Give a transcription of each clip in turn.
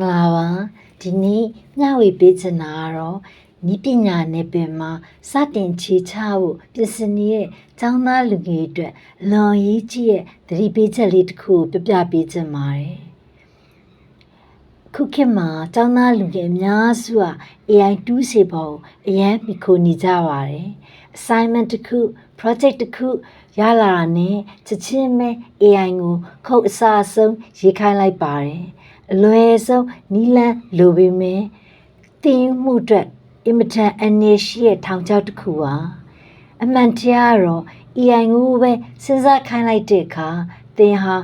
မင်္ဂလာပါဒီနေ့မျှဝေပေးချင်တာကတော့ဤပညာနယ်ပယ်မှာစတင်ခြေချဖို့ပြင်ဆင်နေတဲ့ကျောင်းသားလူငယ်တွေအတွက်အလွန်အရေးကြီးတဲ့သတိပေးချက်လေးတစ်ခုကိုပြပြပေးချင်ပါတယ်ခုခေတ်မှာကျောင်းသားလူငယ်အများစုဟာ AI 2စေပေါ်ကိုအရန်မိခိုနေကြပါတယ် assignment တစ်ခု project တစ်ခုရလာတာနဲ့ချက်ချင်းပဲ AI ကိုခုတ်အစားအဆုံးရေးခိုင်းလိုက်ပါတယ် အလွယ်ဆုံးနီးလန်းလိုပေမဲ့တင်ယူမှုအတွက်အင်မတန်အနေရှိတဲ့ထောင်ချောက်တစ်ခုပါအမှန်တရားကတော့ AI ကိုပဲစဉ်းစားခိုင်းလိုက်တဲ့အခါသင်ဟာ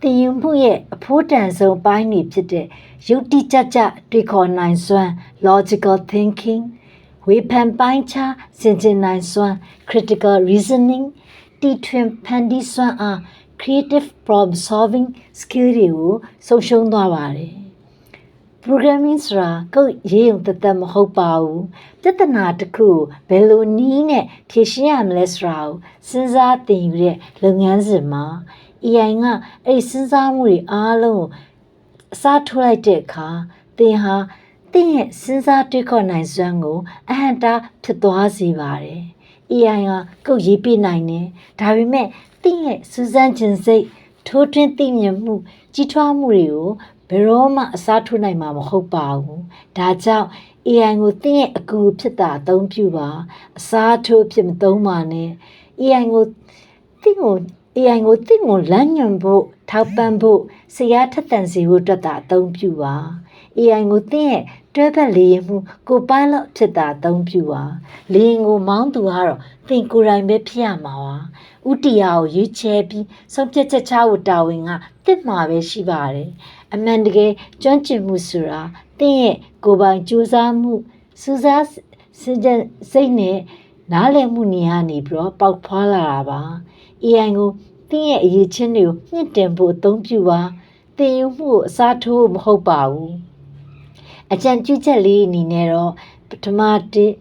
တင်ယူမှုရဲ့အဖိုးတန်ဆုံးပိုင်းတွေဖြစ်တဲ့ယုတ်တိကျကျတွေးခေါ်နိုင်စွမ်း logical thinking ဝေဖန်ပိုင်းခြားစင်ကြင်နိုင်စွမ်း critical reasoning တီထွင်ဖန်တီးစွမ်းအား creative problem solving skill တွေကိုဆုံးရှုံးသွားပါတယ် programming ဆိုတာကိုယ်ရေးုံတသက်မဟုတ်ပါဘူးပြဿနာတစ်ခုကိုဘယ်လိုနည်းနဲ့ဖြေရှင်းရမလဲဆိုတာကိုစဉ်းစားသင်ယူတဲ့လုပ်ငန်းစဉ်မှာ AI ကအဲ့ဒီစဉ်းစားမှုတွေအားလုံးကိုအစားထိုးလိုက်တဲ့အခါသင်ဟာသင်ရဲ့စဉ်းစားတွေးခေါ်နိုင်စွမ်းကိုအဟန့်တားဖြစ်သွားစေပါတယ် AI ကကုတ်ရေးပြနိုင်တယ်ဒါပေမဲ့သင်ရဲ့စူးစမ်းခြင်းစိတ်ထိုးထွင်းသိမြင်မှုကြီးထွားမှုတွေကိုဘယ်တော့မှအစားထိုးနိုင်မှာမဟုတ်ပါဘူးဒါကြောင့် AI ကိုသင်ရဲ့အကူဖြစ်တာအသုံးပြုပါအစားထိုးဖြစ်မသုံးပါနဲ့ AI ကိုသင်ကို AI ကိုသင်ကိုလမ်းညွှန်ဖို့ထောက်ပံ့ဖို့ဆရာထက်သန်စေဖို့အတွက်သာအသုံးပြုပါ AI ကိုသင်ရဲ့တွဲဘက်လေရင်မှုကိုပိုင်လော့ဖြစ်တာအသုံးပြုပါလေရင်ကိုမောင်းသူကတော့သင်ကိုယ်တိုင်ပဲဖြစ်ရမှာပါဥတီယာကိုရွေးချယ်ပြီးဆုံးဖြတ်ချက်ချဖို့တာဝန်ကသင်မှာပဲရှိပါတယ်အမှန်တကယ်ကျွမ်းကျင်မှုဆိုတာသင်ရဲ့ကိုယ်ပိုင်ကြိုးစားမှုစူးစားစင်ကြယ်စိတ်နဲ့နားလည်မှုနေရာနေပြီးတော့ပေါက်ဖွာလာတာပါ AI ကို သင်ရဲ့အရေးချင်းတွေကိုမြင့်တင်ဖို့အသုံးပြုပါသင်ယူမှုကိုအစားထိုးဖို့မဟုတ်ပါဘူးအကြံပြုချက်လေးအနေနဲ့တော့ပထမတစ်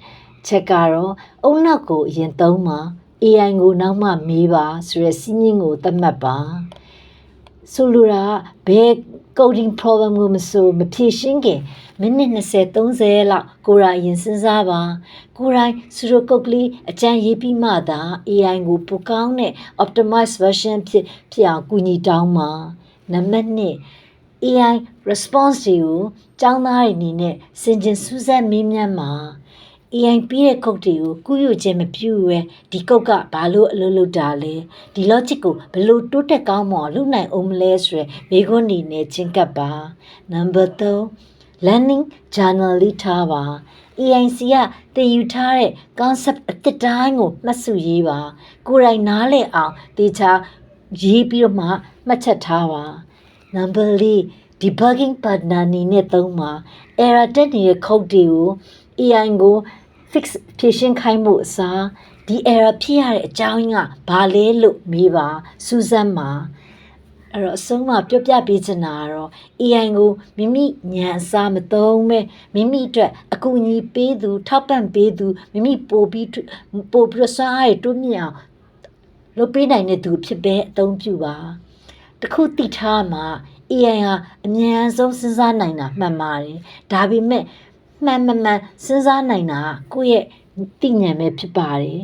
ချက်ကတော့အုံနောက်ကိုအရင်သုံးပါ AI ကိုနောက်မှမေးပါဆိုရယ်စီးမြင့်ကိုသတ်မှတ်ပါ ဆိုလိုတာကဘယ် coding problem ကိုမဆိုမဖြေရှင်းခင်မိနစ်20 30လောက်ကိုယ်တိုင်ရင်စဉ်းစားပါကိုယ်တိုင်စူဒိုကုတ်ကလေးအကြံရေးပြီးမှသာ AI ကိုပိုကောင်းတဲ့ optimized version ဖြစ်ဖြစ်အောင်ကူညီတောင်းပါနံပါတ်1 AI response တွေကိုကျောင်းသားတွေအနေနဲ့စင်ကျင်စူးစမ်းမေးမြန်းမှာ AI ပြီးတဲ့ကုတ်တွေကိုကုယူခြင်းမပြုရဲဒီကုတ်ကဘာလို့အလုပ်လုပ်တာလဲဒီ logic ကိုဘယ်လိုတိုးတက်ကောင်းမအောင်လုပ်နိုင်အောင်မလဲဆိုရယ်မိခွန်းနေနဲ့ချင်းကပ်ပါ number 3 learning journal လေးထားပါ EIC ကသင်ယူထားတဲ့ concept အသစ်တိုင်းကိုမှတ်စုရေးပါကိုယ်တိုင်နားလည်အောင်တေချာရေးပြီးတော့မှမှတ်ချက်ထားပါ number 4 debugging partner အနေနဲ့သုံးပါ error တက်နေတဲ့ code တွေကို AI ကို fix ဖြေရှင်းခိုင်းမှုအစားဒီ error ဖြစ်ရတဲ့အကြောင်းရင်းကဘာလဲလို့မေးပါစူးစမ်းပါအဲ့တော့အဆုံးမှာပြောပြပေးချင်တာကတော့ AI ကိုမိမိဉာဏ်အစားမသုံးပဲမိမိအတွက်အကူအညီပေးသူ ထောက်ပံ့ပေးသူမိမိပို့ပြီးပို့ပြီးတော့စွမ်းအားရတိုးမြင့်အောင်လုပ်ပေးနိုင်တဲ့သူဖြစ်ပဲအသုံးပြုပါတခုသိထားမှာ AI ဟာအမြန်ဆုံးစဉ်းစားနိုင်တာမှန်ပါတယ်ဒါပေမဲ့ မှန်မှန်မှန်စဉ်းစားနိုင်တာကကိုယ့်ရဲ့သိဉာဏ်ပဲဖြစ်ပါတယ်